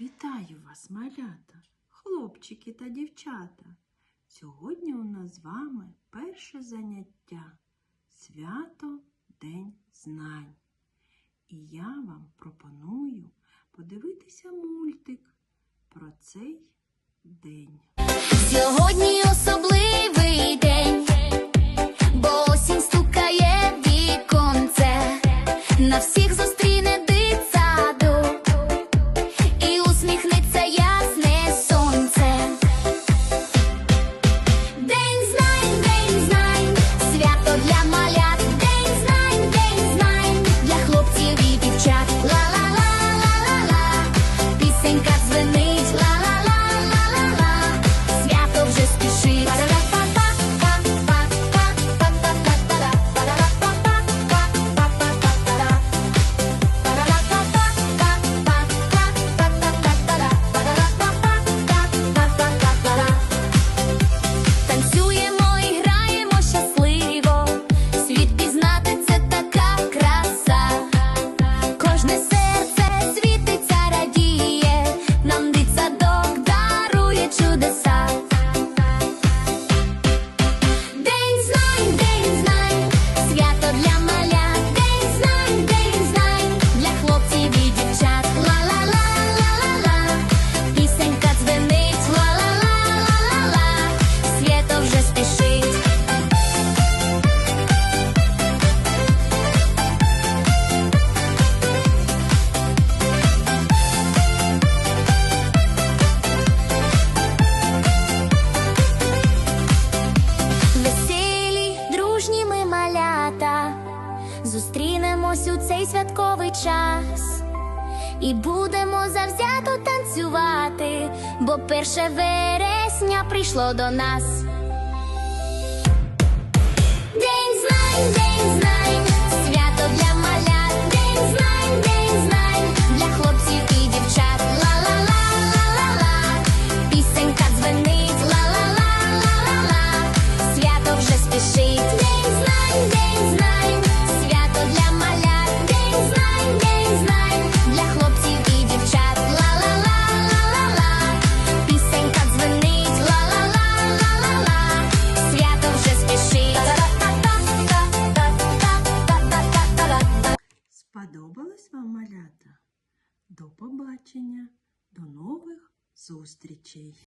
Вітаю вас, малята, хлопчики та дівчата. Сьогодні у нас з вами перше заняття свято День Знань. І я вам пропоную подивитися мультик про цей день. Сьогодні особливо. зустрінемось у цей святковий час і будемо завзято танцювати, бо перше вересня прийшло до нас. День знань, день знань. вам, малята! До побачення, до нових зустрічей!